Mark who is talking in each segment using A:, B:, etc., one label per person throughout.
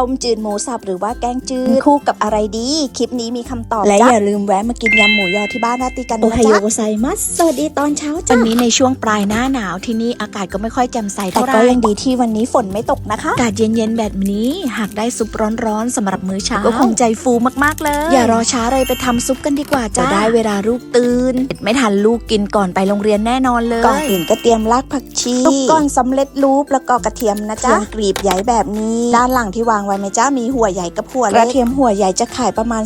A: ต้มจืดหมูสับหรือว่าแกงจืดคู่กับอะไรดี คลิปนี้มีคำตอบและอย่าลืมแวะมากินยำหมูยอที่บ้านนาติกัน
B: โอ
A: นะ
B: ไฮโย
A: จ๊ะ
B: โกไซมัสสวัสดีตอนเช้าจ้ะ
C: วันนี้ในช่วงปลายหน้าหนาวที่นี่อากาศก็ไม่ค่อยแจ่มใส
A: แต่
C: เท่าไห
A: ก็
C: ร่
A: ยังดีที่วันนี้ฝนไม่ตกนะคะ
C: อากาศเย็นๆแบบนี้หากได้ซุปร้อนๆสำหรับมื้อเช้า
A: ก็
C: ก็
A: ค
C: ค
A: ง
C: งใจฟูมากๆเลย อย่ารอช้าเลยไปทำซุปกันดีกว่าจ้า
A: จะได้
C: ได้เวลาลูกตื่นไม่ทันลูกกินก่อนไปโรงเรียนแน่นอนเลย
A: ก่อนอื่นก็เตรียมรากผักชีทุกก้อนสำเร็จรูปแล้วก็กระเทียมนะจ๊ะกรีบใหญ่แบบนี้ ด้านหลังที่วางไว้ไหมจ๊ะมีหัวใหญ่กับหัวเล็กกระเทียมหัวใหญ่จะขายประมาณ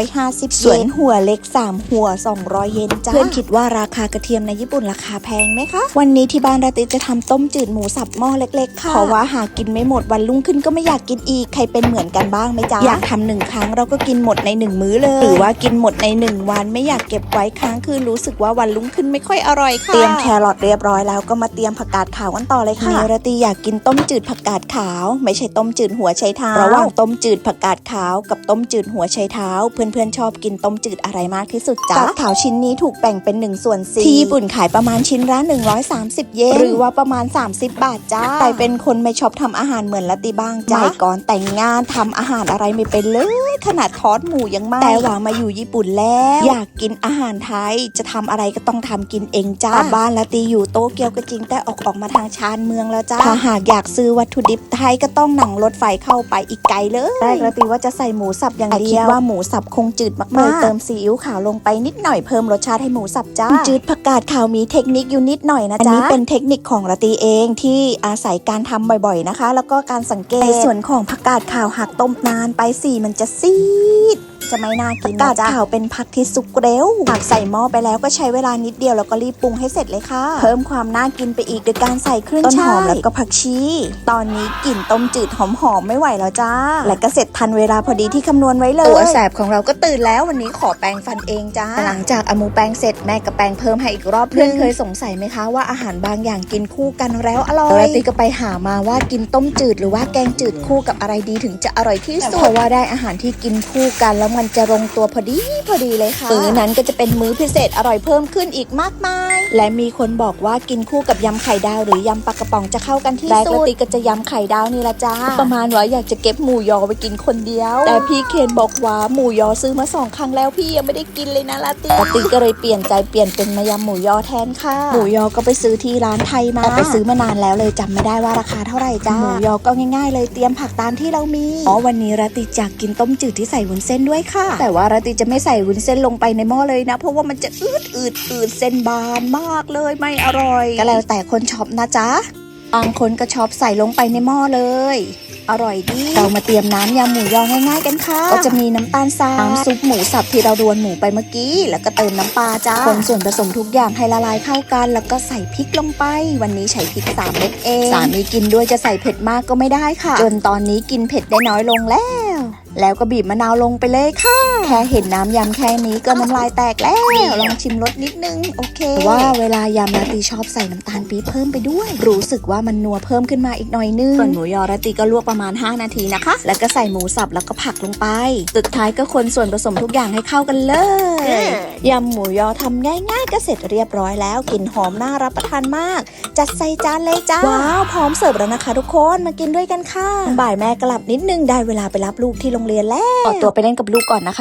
A: 250ส่วนหัวเล็ก 3 หัว 200 เยนจ้ะเพื่อนคิดว่าราคากระเทียมในญี่ปุ่นราคาแพงไหมคะ วันนี้ที่บ้านราติจะทำต้มจืดหมูสับหม้อเล็กๆค่ะเพราะว่าหากกินไม่หมดวันรุ่งขึ้นก็ไม่อยากกินอีกใครเป็นเหมือนกันบ้างไหมจ๊ะอยากทำหนึ่งครั้งเราก็กินหมดในหนึ่งมื้อเลยหรือว่ากินหมดในหนึ่งวันไม่อยากเก็บไว้ค้างคืนรู้สึกว่าวันรุ่งขึ้นไม่ค่อยอร่อยค่ะเตรียมแครอทเรียบร้อยแล้วก็มาเตรียมผักกาดขาวกันต่อเลยค่ะเนราตีอยากกินต้มจืดผักกาดขาว ไม่ใช่ต้มจืดหัวไชเท้าระหว่างต้มจืดผักกาดขาวกับต้มจืดหัวไชเท้า เพื่อนๆชอบกินต้มจืดอะไรมากที่สุดจ๊ะผักกาดขาวชิ้นนี้ถูกแบ่งเป็น1ส่วน4ที่ญี่ปุ่นขายประมาณชิ้นละ130 เยนหรือว่าประมาณ 30 บาทจ้าใครเป็นคนไม่ชอบทำอาหารเหมือนละติบ้างจ้าไม่ก่อนแต่งงานทำอาหารอะไรไม่เป็นเลยขนาดทอดหมูยังไม่แต่ว่ามาอยู่ญี่ปุ่นแล้ว อยากกินอาหารไทยจะทำอะไรก็ต้องทำกินเองจ้าบ้านละตีอยู่โตเกียวก็จริงแต่ออกออกมาทางชานเมืองแล้วจ้าถ้าหากอยากซื้อวัตถุดิบไทยก็ต้องนั่งรถไฟเข้าไปอีกไกลเลยแรกละตีว่าจะใส่หมูสับอย่างเดียวคิดว่าหมูสับคงจืดมากๆเลยเติมซีอิ๊วขาวลงไปนิดหน่อยเพิ่มรสชาติให้หมูสับจ้าจืดผักกาดขาวมีเทคนิคอยู่นิดหน่อยนะจ๊ะอันนี้เป็นเทคนิคของละตีเองที่อาศัยการทำบ่อยๆนะคะ แล้วก็การสังเกตในส่วนของผักกาดขาวหากต้มนานไปสีมันจะซีด จะไม่น่ากินนะจ๊ะขาวเป็นผักที่สุกเร็วหากใส่หม้อไปแล้วก็ใช้เวลานิดเดียวแล้วก็รีบปรุงให้เสร็จเลยค่ะ เพิ่มความน่ากินไปอีกโดยการใส่เครื่องต้นหอมแล้วก็ผักชี ตอนนี้กลิ่นต้มจืดหอมๆไม่ไหวแล้วจ้า และก็เสร็จทันเวลาพอดีที่คำนวณไว้เลยตัวแสบของเราก็ตื่นแล้ววันนี้ขอแปรงฟันเองจ้า หลังจากเอาหมูแปรงเสร็จแม่ก็แปรงเพิ่มให้อีกรอบเพื่อนเคยสงสัยไหมคะว่าอาหารบางอย่างกินคู่กันแล้วอร่อยติก็ไปหามาว่ากินต้มจืด หรือว่าแกงจืดคู่กับอะไรดีถึงจะอร่อยที่สุดเพราะว่าได้อาหารที่กินคู่กันแล้วมันจะลงตัวพอดีพอดีเลยค่ะมื้อนั้นก็จะเป็นมื้อพิเศษอร่อยเพิ่มขึ้นอีกมากมาย และมีคนบอกว่ากินคู่กับยำไข่ดาวหรือยำปลากระป๋องจะเข้ากันที่สุดแรกติก็จะยำไข่ดาวนี่ละจ้า ประมาณว่าอยากจะเก็บหมูยอไปกินคนเดียว แต่พี่เคนบอกว่าหมูยอซื้อมาสองครั้งแล้วพี่ยังไม่ได้กินเลยนะลาติลาติก็เลยเปลี่ยนใจเปลี่ยนเป็นมายำหมูยอแทนค่ะ หมูยอก็ไปซื้อที่ร้านไทยมาแต่ไปซื้อมานานแล้วเลยจำไม่ได้ว่าราคาเท่าไหร่จ้าหมูยอก็ง่ายๆ เลยเตรียมผักตามที่เรามีอ๋อวันนี้ราติอยากกินต้มจืดที่ใส่วุ้นเส้นด้วยค่ะ แต่ว่าราติจะไม่ใส่วุ้นเส้นลงไปในหม้อเลยนะ เพราะว่ามันจะอืดอืดอืดเส้นบานมากเลยไม่อร่อย ก็แล้วแต่คนชอบนะจ๊ะบางคนก็ชอบใส่ลงไปในหม้อเลย อร่อยดี เรามาเตรียมน้ำยำหมูยอง่ายๆกันค่ะ ก็จะมีน้ำตาลทรายน้ำซุปหมูสับที่เรารวนหมูไปเมื่อกี้ แล้วก็เติมน้ำปลาจ้า คนส่วนผสมทุกอย่างให้ละลายเข้ากัน แล้วก็ใส่พริกลงไป วันนี้ใช้พริกสามเม็ดเอง สามีกินด้วยจะใส่เผ็ดมากก็ไม่ได้ค่ะ จนตอนนี้กินเผ็ดได้น้อยลงแล้ว แล้วก็บีบมะนาวลงไปเลยค่ะ แค่เห็นน้ำยำแค่นี้ก็น้ำลายแตกแล้ว ลองชิมรสนิดนึง โอเค ว่าเวลายำราตรีชอบใส่น้ำตาลปี๊บเพิ่มไปด้วย รู้สึกว่ามันนัวเพิ่มขึ้นมาอีกหน่อยนึง ส่วนหมูยอราตรีก็ลวกประมาณ 5 นาทีนะคะ แล้วก็ใส่หมูสับแล้วก็ผักลงไป สุดท้ายก็คนส่วนผสมทุกอย่างให้เข้ากันเลยยำหมูยอทำง่ายๆก็เสร็จเรียบร้อยแล้วกลิ่นหอมน่ารับประทานมาก จัดใส่จานเลยจ้าว้าวพร้อมเสิร์ฟแล้วนะคะ ทุกคนมากินด้วยกันค่ะบ่ายแม่กลับนิดนึงได้เวลาไปรับลูกที่โรงเรียนแล้วขอตัวไปเล่นกับลูกก่อนนะคะ